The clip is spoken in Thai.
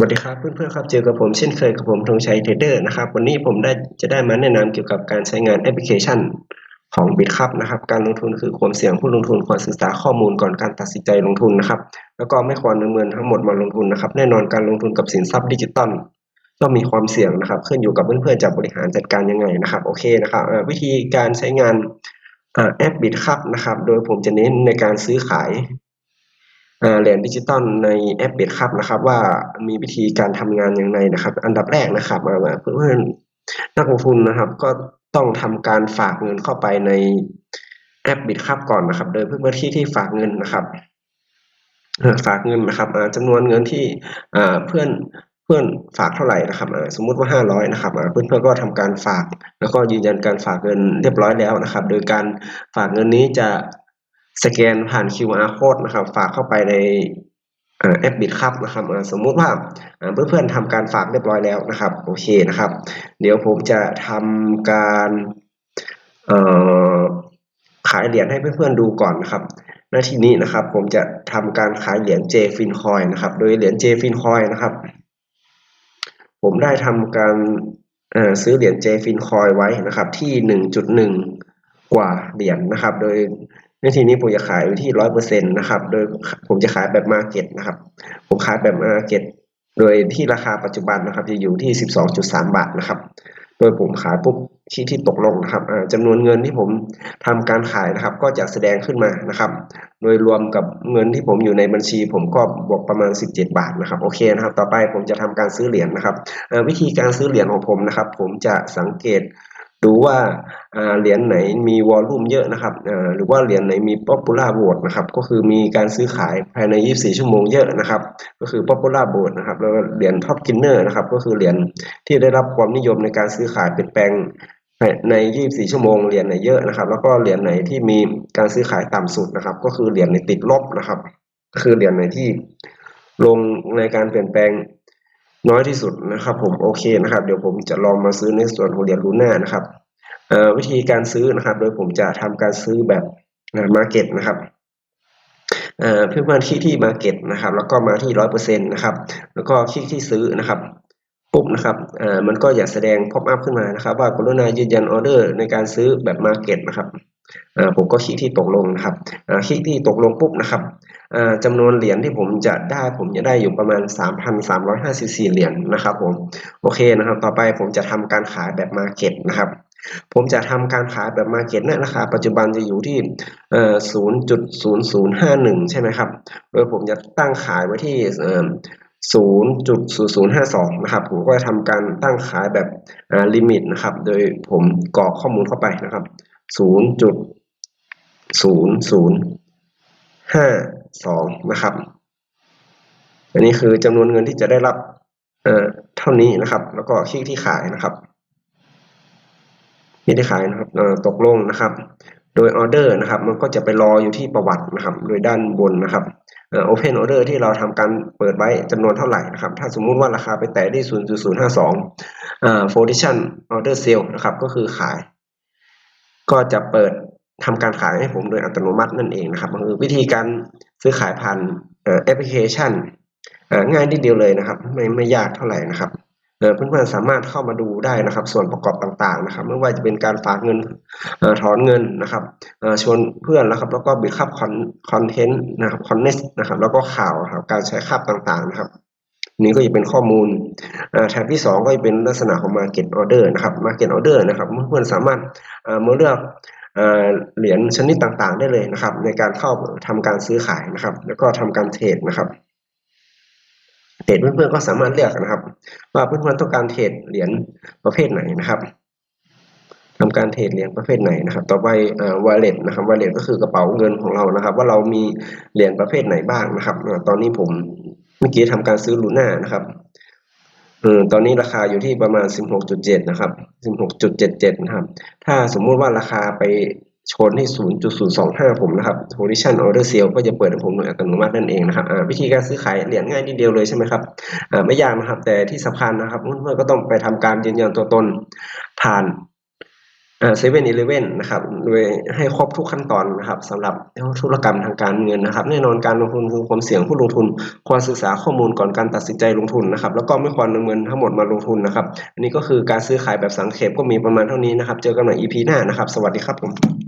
วัสดีครับเพื่อนๆครับเจอกับผมเช่นเคยกับผมธงชัยเทรดเดอร์นะครับ วันนี้ผมได้จะได้มาแนะนำเกี่ยวกับการใช้งานแอปพลิเคชันของบิตครับนะครับ การลงทุนคือความเสี่ยงผู้ลงทุนควรศึกษาข้อมูลก่อนการตัดสินใจลงทุนนะครับ แล้วก็ไม่ควรนำเงินทั้งหมดมาลงทุนนะครับ แน่นอนการลงทุนกับสินทรัพย์ดิจิตอลก็มีความเสี่ยงนะครับ ขึ้นอยู่กับเพื่อนๆจะบริหารจัดการยังไงนะครับโอเคนะครับวิธีการใช้งานแอปบิตครับนะครับ โดยผมจะเน้นในการซื้อขาย เหรียญดิจิตอลในแอปเบดครับนะครับ ว่ามีวิธีการทำงานอย่างไรนะครับ อันดับแรกนะครับเอ่อเพื่อนนักลงทุนนะครับ ก็ต้องทำการฝากเงินเข้าไปในแอปบิตครับก่อนนะครับ โดยเพื่อนที่ที่ฝากเงินนะครับฝากเงินนะครับอ่าจำนวนเงินที่เพื่อนเพื่อนฝากเท่าไหร่นะครับสมมุติว่าห้าร้อยนะครับอ่าเพื่อนก็ทำการฝาก แล้วก็ยืนยันการฝากเงินเรียบร้อยแล้วนะครับ โดยการฝากเงินนี้จะ สแกนผ่าน QR code นะครับ ฝากเข้าไปในแอปบิตครับนะครับสมมุติว่าอ่าเพื่อนๆทำการฝากเรียบร้อยแล้วนะครับ โอเคนะครับ เดี๋ยวผมจะทำการขายเหรียญให้เพื่อนๆดูก่อนนะครับหน้าที่นี้นะครับ ผมจะทำการขายเหรียญ JFinCoin นะครับ โดยเหรียญ JFinCoin นะครับ ผมได้ทำการซื้อเหรียญ JFinCoin ไว้นะครับ ที่หนึ่งจุดหนึ่งกว่าเหรียญนะครับ โดย ในทีนี้ผมจะขายอยู่ที่ร้อยเปอร์เซ็นต์นะครับ โดยผมจะขายแบบมาเก็ตนะครับ ผมขายแบบมาเก็ตโดยที่ราคาปัจจุบันนะครับ จะอยู่ที่สิบสองจุดสามบาทนะครับ โดยผมขายปุ๊บที่ที่ตกลงนะครับอ่าจำนวนเงินที่ผมทำการขายนะครับ ก็จะแสดงขึ้นมานะครับ โดยรวมกับเงินที่ผมอยู่ในบัญชี ผมก็บวกประมาณ 17 บาทนะครับโอเคนะครับ ต่อไปผมจะทำการซื้อเหรียญนะครับวิธีการซื้อเหรียญของผมนะครับ ผมจะสังเกต ดูว่าเหรียญไหนมีวอลลุ่มเยอะนะครับหรือว่าเหรียญไหนมี popular vote นะครับก็คือมีการซื้อขายภายใน 24 ชั่วโมงเยอะนะครับ ก็คือ popular vote นะครับแล้วเหรียญ top gainer นะครับก็คือเหรียญที่ได้รับความนิยมในการซื้อขายเปลี่ยนแปลงใน 24 ชั่วโมงเหรียญไหนเยอะนะครับ แล้วก็เหรียญไหนที่มีการซื้อขายต่ำสุดนะครับ ก็คือเหรียญในติดลบนะครับ ก็คือเหรียญไหนที่ลงในการเปลี่ยนแปลง น้อยที่สุดนะครับผมโอเคนะครับ เดี๋ยวผมจะลองมาซื้อในส่วนของเหรียญลูน่านะครับวิธีการซื้อนะครับ โดยผมจะทำการซื้อแบบมาเก็ตนะครับเพื่อนๆคลิกที่มาเก็ตนะครับ แล้วก็มาที่ร้อยเปอร์เซ็นต์นะครับ แล้วก็คลิกที่ซื้อนะครับปุ๊บนะครับมันก็จะแสดง pop up ขึ้นมานะครับ ว่ากรุณายืนยันออเดอร์ในการซื้อแบบ market นะครับ ผมก็คลิกที่ตกลงนะครับคลิกที่ตกลงปุ๊บนะครับอ่าจำนวนเหรียญที่ผมจะได้ผมจะได้อยู่ประมาณ 3,354 เหรียญนะครับผมโอเคนะครับ ต่อไปผมจะทำการขายแบบ market นะครับ ผมจะทำการขายแบบ market นะราคาปัจจุบันจะอยู่ที่เอ่อ0.0051 ใช่ไหมครับ โดยผมจะตั้งขายไว้ที่เอ่อ0.0052 นะครับ ผมก็จะทำการตั้งขายแบบลิมิตนะครับ โดยผมกรอกข้อมูลเข้าไปนะครับ 0.0052นะครับ อันนี้คือจำนวนเงินที่จะได้รับเอ่อเท่านี้นะครับ แล้วก็คลิกที่ขายนะครับที่ที่ขายนะครับตกลงนะครับ โดยออเดอร์นะครับ มันก็จะไปรออยู่ที่ประวัตินะครับ โดยด้านบนนะครับเอ่อ open order ที่เราทำการเปิดไว้จำนวนเท่าไหร่นะครับ ถ้าสมมุติว่าราคาไปแตะที่ 0.052อ่า position order sale นะครับ ก็คือขาย ก็จะเปิดทำการขายให้ผมโดยอัตโนมัตินั่นเองนะครับคือวิธีการซื้อขายผ่านแอปพลิเคชันง่ายนิดเดียวเลยนะครับ ไม่ไม่ยากเท่าไหร่นะครับเพื่อนๆสามารถเข้ามาดูได้นะครับ ส่วนประกอบต่างๆนะครับ ไม่ว่าจะเป็นการฝากเงินอถอนเงินนะครับชวนเพื่อนนะครับ แล้วก็บิคับคอนคอนเทนต์นะครับคอนเนสนะครับ แล้วก็ข่าวครับการใช้ค่าต่างๆนะครับ นี้ก็จะเป็นข้อมูลแท็บที่สองก็จะเป็นลักษณะของ Market Order นะครับ Market Order นะครับเพื่อนๆสามารถมาเลือกเหรียญชนิดต่างๆ ได้เลยนะครับ ในการเข้าทำการซื้อขายนะครับ แล้วก็ทำการเทรดนะครับเทรดเพื่อนๆก็สามารถเลือกนะครับ ว่าเพื่อนๆต้องการเทรดเหรียญประเภทไหนนะครับทำการเทรดเหรียญประเภทไหนนะครับ ต่อไปอ่า wallet นะครับ wallet ก็คือกระเป๋าเงินของเรานะครับ ว่าเรามีเหรียญประเภทไหนบ้างนะครับ ตอนนี้ผม เมื่อกี้ทำการซื้อลูน่านะครับเออตอนนี้ราคาอยู่ที่ประมาณ 16.7 นะครับ 16.77 นะครับ ถ้าสมมุติว่าราคาไปชนที่ 0.025 ผมนะครับ position order sale ก็จะเปิดให้ผมโดยอัตโนมัตินั่นเองนะครับอ่าวิธีการซื้อขายเหรียญง่ายนิดเดียวเลยใช่ไหมครับอ่าไม่ยากนะครับ แต่ที่สำคัญนะครับเพื่อนๆก็ต้องไปทำการยืนยันตัวตนผ่าน เซเว่นอีเลฟเว่นนะครับโดยให้ครบทุกขั้นตอนนะครับสำหรับธุรกรรมทางการเงินนะครับ แน่นอนการลงทุนคือความเสี่ยงผู้ลงทุน ควรศึกษาข้อมูลก่อนการตัดสินใจลงทุนนะครับ แล้วก็ไม่ควรนำเงินทั้งหมดมาลงทุนนะครับ อันนี้ก็คือการซื้อขายแบบสังเขปก็มีประมาณเท่านี้นะครับ เจอกันใหม่ EP หน้านะครับ สวัสดีครับผม